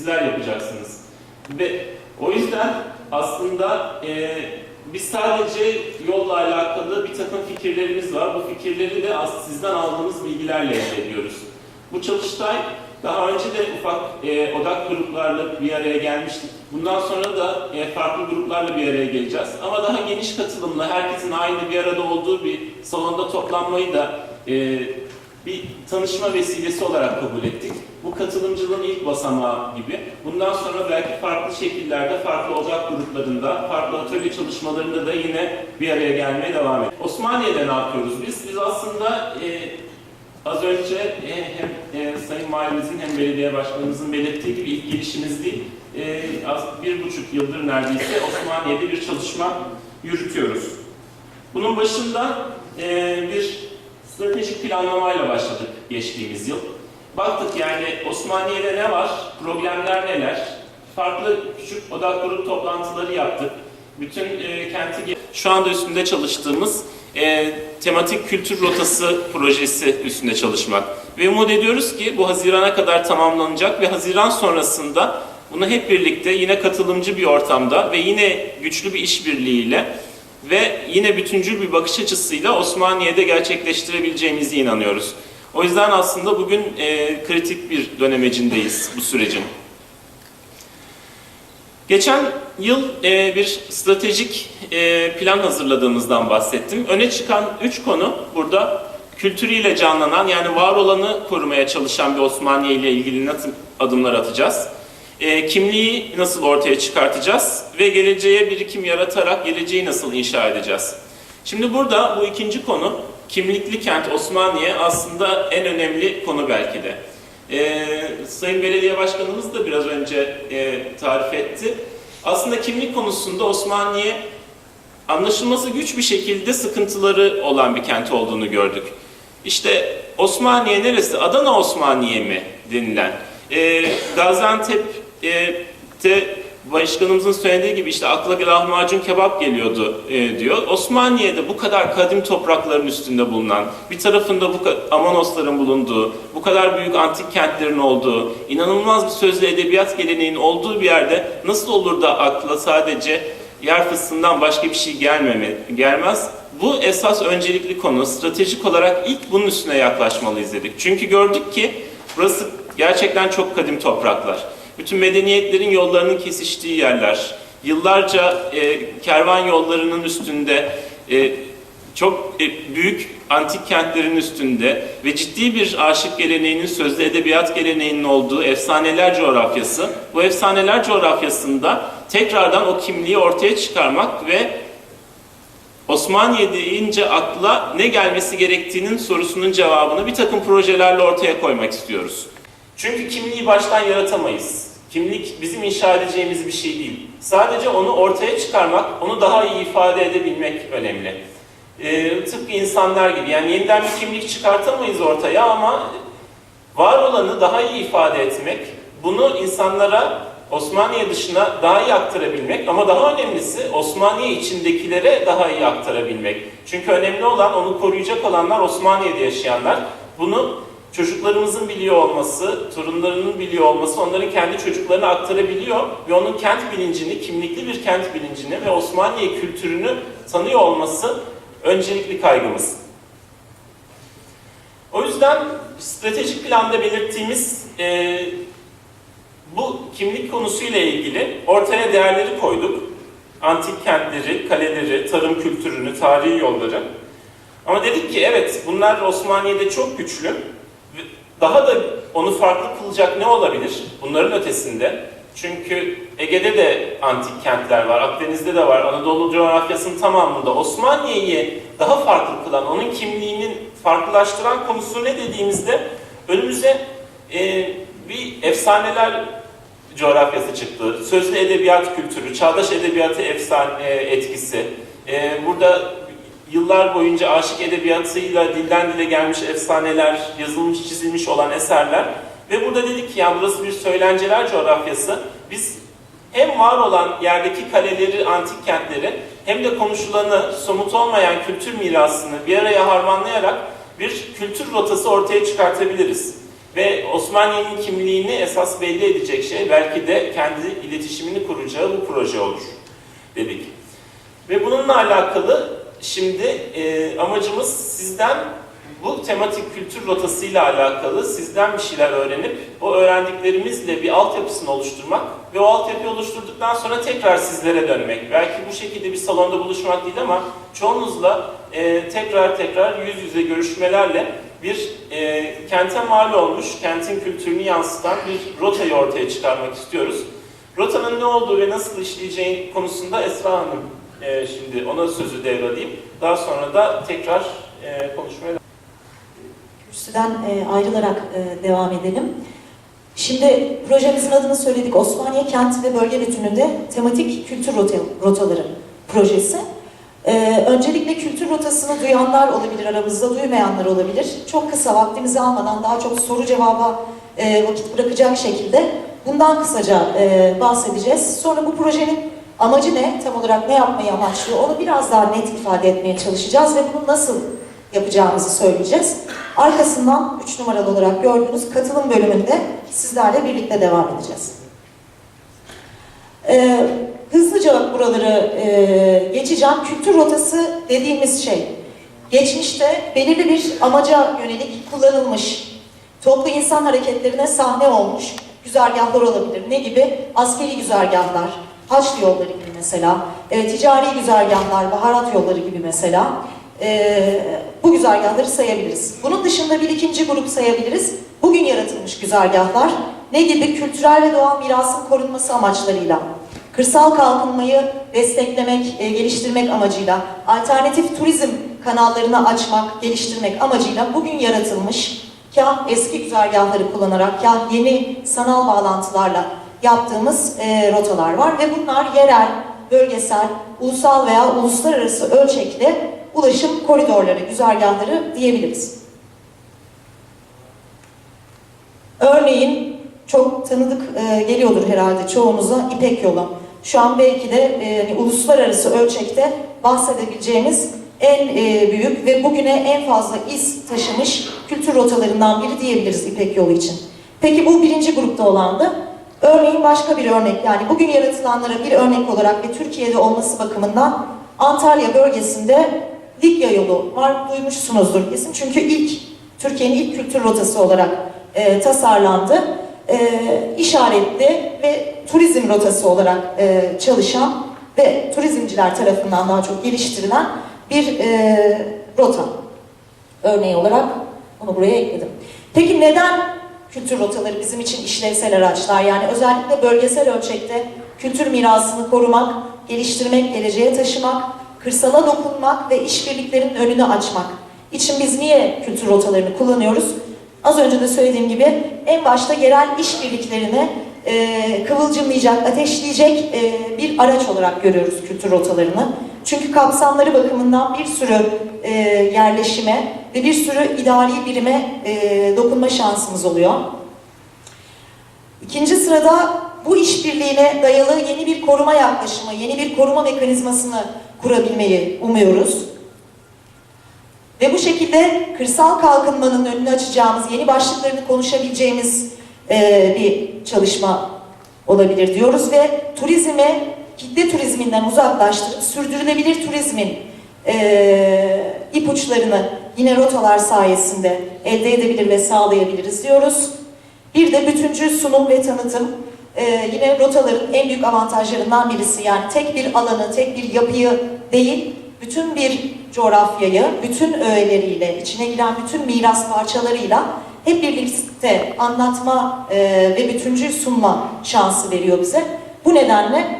sizler yapacaksınız. Ve o yüzden aslında e, biz sadece yolla alakalı bir takım fikirlerimiz var. Bu fikirleri de sizden aldığımız bilgilerle elde ediyoruz. Bu çalıştay daha önce de ufak e, odak gruplarla bir araya gelmiştik. Bundan sonra da e, farklı gruplarla bir araya geleceğiz. Ama daha geniş katılımlı, herkesin aynı bir arada olduğu bir salonda toplanmayı da e, bir tanışma vesilesi olarak kabul ettik. Bu katılımcılığın ilk basamağı gibi. Bundan sonra belki farklı şekillerde, farklı ocak gruplarında, farklı atölye çalışmalarında da yine bir araya gelmeye devam ediyoruz. Osmaniye'de ne yapıyoruz biz? Biz aslında e, az önce e, hem e, Sayın Valimizin hem belediye başkanımızın belirttiği gibi ilk girişimiz değil, e, az bir buçuk yıldır neredeyse Osmaniye'de bir çalışma yürütüyoruz. Bunun başında e, bir stratejik planlamayla başladık geçtiğimiz yıl. Baktık yani Osmaniye'de ne var, problemler neler, farklı küçük odak grup toplantıları yaptık. Bütün e, kenti şu anda üstünde çalıştığımız e, tematik kültür rotası projesi üstünde çalışmak. Ve umut ediyoruz ki bu Haziran'a kadar tamamlanacak ve Haziran sonrasında bunu hep birlikte yine katılımcı bir ortamda ve yine güçlü bir işbirliğiyle ve yine bütüncül bir bakış açısıyla Osmaniye'de gerçekleştirebileceğimize inanıyoruz. O yüzden aslında bugün e, kritik bir dönemecindeyiz bu sürecin. Geçen yıl e, bir stratejik e, plan hazırladığımızdan bahsettim. Öne çıkan üç konu burada kültürüyle canlanan yani var olanı korumaya çalışan bir Osmaniye ile ilgili nasıl adımlar atacağız? E, kimliği nasıl ortaya çıkartacağız ve geleceğe birikim yaratarak geleceği nasıl inşa edeceğiz? Şimdi burada bu ikinci konu kimlikli kent Osmaniye aslında en önemli konu belki de. Ee, Sayın Belediye Başkanımız da biraz önce e, tarif etti. Aslında kimlik konusunda Osmaniye anlaşılması güç bir şekilde sıkıntıları olan bir kent olduğunu gördük. İşte Osmaniye neresi? Adana Osmaniye mi denilen? Ee, Gaziantep'te başkanımızın söylediği gibi işte akla lahmacun kebap geliyordu e, diyor. Osmaniye'de bu kadar kadim toprakların üstünde bulunan, bir tarafında bu Amanosların bulunduğu, bu kadar büyük antik kentlerin olduğu, inanılmaz bir sözlü edebiyat geleneğinin olduğu bir yerde nasıl olur da akla sadece yer fıstığından başka bir şey gelmeme, gelmez? Bu esas öncelikli konu. Stratejik olarak ilk bunun üstüne yaklaşmalıyız dedik. Çünkü gördük ki burası gerçekten çok kadim topraklar. Bütün medeniyetlerin yollarının kesiştiği yerler, yıllarca e, kervan yollarının üstünde, e, çok e, büyük antik kentlerin üstünde ve ciddi bir aşık geleneğinin, sözlü edebiyat geleneğinin olduğu efsaneler coğrafyası. Bu efsaneler coğrafyasında tekrardan o kimliği ortaya çıkarmak ve Osmaniye deyince akla ne gelmesi gerektiğinin sorusunun cevabını bir takım projelerle ortaya koymak istiyoruz. Çünkü kimliği baştan yaratamayız. Kimlik bizim inşa edeceğimiz bir şey değil. Sadece onu ortaya çıkarmak, onu daha iyi ifade edebilmek önemli. Ee, tıpkı insanlar gibi. Yani yeniden bir kimlik çıkartamayız ortaya ama var olanı daha iyi ifade etmek, bunu insanlara Osmaniye dışına daha iyi aktarabilmek ama daha önemlisi Osmaniye içindekilere daha iyi aktarabilmek. Çünkü önemli olan onu koruyacak olanlar Osmaniye'de yaşayanlar. Bunu çocuklarımızın biliyor olması, torunlarının biliyor olması onların kendi çocuklarına aktarabiliyor ve onun kent bilincini, kimlikli bir kent bilincini ve Osmaniye kültürünü tanıyor olması öncelikli kaygımız. O yüzden stratejik planda belirttiğimiz e, bu kimlik konusuyla ilgili ortaya değerleri koyduk. Antik kentleri, kaleleri, tarım kültürünü, tarihi yolları. Ama dedik ki evet bunlar Osmaniye'de çok güçlü. Daha da onu farklı kılacak ne olabilir bunların ötesinde? Çünkü Ege'de de antik kentler var, Akdeniz'de de var, Anadolu coğrafyasının tamamında. Osmaniye'yi daha farklı kılan, onun kimliğinin farklılaştıran konusu ne dediğimizde önümüze e, bir efsaneler coğrafyası çıktı. Sözlü edebiyat kültürü, çağdaş edebiyatı efsane e, etkisi. E, burada yıllar boyunca aşık edebiyatıyla dilden dile gelmiş efsaneler, yazılmış, çizilmiş olan eserler. Ve burada dedik ki ya burası bir söylenceler coğrafyası. Biz hem var olan yerdeki kaleleri, antik kentleri hem de konuşulanı, somut olmayan kültür mirasını bir araya harmanlayarak bir kültür rotası ortaya çıkartabiliriz. Ve Osmaniye'nin kimliğini esas belli edecek şey belki de kendi iletişimini kuracağı bu proje olur dedik. Ve bununla alakalı şimdi e, amacımız sizden bu tematik kültür rotasıyla alakalı sizden bir şeyler öğrenip o öğrendiklerimizle bir altyapısını oluşturmak ve o altyapıyı oluşturduktan sonra tekrar sizlere dönmek. Belki bu şekilde bir salonda buluşmak değil ama çoğunuzla e, tekrar tekrar yüz yüze görüşmelerle bir e, kente mal olmuş, kentin kültürünü yansıtan bir rotayı ortaya çıkarmak istiyoruz. Rotanın ne olduğu ve nasıl işleyeceği konusunda Esra Hanım e, şimdi ona sözü devralayım. Daha sonra da tekrar e, konuşmaya Kürsüden e, ayrılarak e, devam edelim. Şimdi projemizin adını söyledik. Osmaniye Kent ve Bölge Bütünlüğü'nde tematik kültür rota- rotaları projesi. E, öncelikle kültür rotasını duyanlar olabilir aramızda, duymayanlar olabilir. Çok kısa vaktimizi almadan daha çok soru cevaba e, vakit bırakacak şekilde bundan kısaca e, bahsedeceğiz. Sonra bu projenin amacı ne, tam olarak ne yapmayı amaçlıyor onu biraz daha net ifade etmeye çalışacağız ve bunu nasıl yapacağımızı söyleyeceğiz. Arkasından 3 numaralı olarak gördüğünüz katılım bölümünde sizlerle birlikte devam edeceğiz. Ee, hızlıca buraları e, geçeceğim. Kültür rotası dediğimiz şey, geçmişte belirli bir amaca yönelik kullanılmış, toplu insan hareketlerine sahne olmuş güzergahlar olabilir. Ne gibi? Askeri güzergahlar, Haçlı yolları gibi mesela, e, ticari güzergahlar, baharat yolları gibi mesela. E, bu güzergahları sayabiliriz. Bunun dışında bir ikinci grup sayabiliriz. Bugün yaratılmış güzergahlar ne gibi kültürel ve doğal mirasın korunması amaçlarıyla, kırsal kalkınmayı desteklemek, e, geliştirmek amacıyla, alternatif turizm kanallarını açmak, geliştirmek amacıyla bugün yaratılmış, kah eski güzergahları kullanarak, kah yeni sanal bağlantılarla yaptığımız e, rotalar var ve bunlar yerel, bölgesel, ulusal veya uluslararası ölçekli ulaşım koridorları, güzergahları diyebiliriz. Örneğin çok tanıdık e, geliyordur herhalde çoğumuza İpek Yolu. Şu an belki de e, hani uluslararası ölçekte bahsedebileceğimiz en e, büyük ve bugüne en fazla iz taşımış kültür rotalarından biri diyebiliriz İpek Yolu için. Peki bu birinci grupta olandı. Örneğin başka bir örnek yani bugün yaratılanlara bir örnek olarak ve Türkiye'de olması bakımından Antalya bölgesinde Likya yolu var duymuşsunuzdur kesin çünkü ilk Türkiye'nin ilk kültür rotası olarak e, tasarlandı. E, işaretli ve turizm rotası olarak e, çalışan ve turizmciler tarafından daha çok geliştirilen bir e, rota. Örneği olarak onu buraya ekledim. Peki neden kültür rotaları bizim için işlevsel araçlar? Yani özellikle bölgesel ölçekte kültür mirasını korumak, geliştirmek, geleceğe taşımak, kırsala dokunmak ve işbirliklerinin önünü açmak için biz niye kültür rotalarını kullanıyoruz? Az önce de söylediğim gibi en başta yerel işbirliklerini e, kıvılcımlayacak, ateşleyecek e, bir araç olarak görüyoruz kültür rotalarını. Çünkü kapsamları bakımından bir sürü e, yerleşime ve bir sürü idari birime e, dokunma şansımız oluyor. İkinci sırada bu işbirliğine dayalı yeni bir koruma yaklaşımı, yeni bir koruma mekanizmasını kurabilmeyi umuyoruz. Ve bu şekilde kırsal kalkınmanın önünü açacağımız, yeni başlıklarını konuşabileceğimiz e, bir çalışma olabilir diyoruz ve turizme, kitle turizminden uzaklaştırıp sürdürülebilir turizmin e, ipuçlarını yine rotalar sayesinde elde edebilir ve sağlayabiliriz diyoruz. Bir de bütüncül sunum ve tanıtım e, yine rotaların en büyük avantajlarından birisi. Yani tek bir alanı, tek bir yapıyı değil, bütün bir coğrafyayı, bütün öğeleriyle, içine giren bütün miras parçalarıyla hep birlikte anlatma e, ve bütüncül sunma şansı veriyor bize. Bu nedenle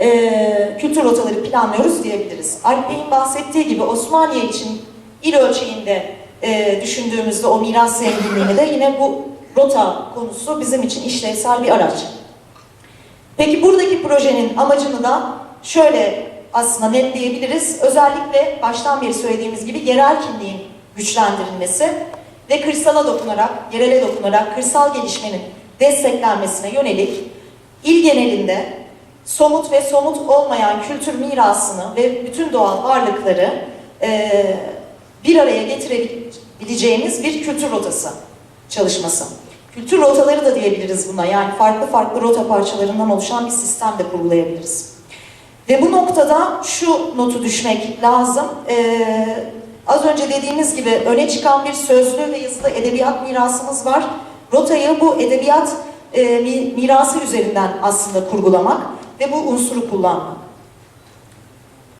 e, kültür rotaları planlıyoruz diyebiliriz. Alp Bey'in bahsettiği gibi Osmaniye için il ölçeğinde e, düşündüğümüzde o miras zenginliğini de yine bu rota konusu bizim için işlevsel bir araç. Peki buradaki projenin amacını da şöyle aslında netleyebiliriz. Özellikle baştan beri söylediğimiz gibi yerel kimliğin güçlendirilmesi ve kırsala dokunarak, yerele dokunarak kırsal gelişmenin desteklenmesine yönelik il genelinde somut ve somut olmayan kültür mirasını ve bütün doğal varlıkları e, bir araya getirebileceğimiz bir kültür rotası çalışması. Kültür rotaları da diyebiliriz buna. Yani farklı farklı rota parçalarından oluşan bir sistem de kurgulayabiliriz. Ve bu noktada şu notu düşmek lazım. Ee, az önce dediğimiz gibi öne çıkan bir sözlü ve yazılı edebiyat mirasımız var. Rotayı bu edebiyat e, mi- mirası üzerinden aslında kurgulamak ve bu unsuru kullanmak.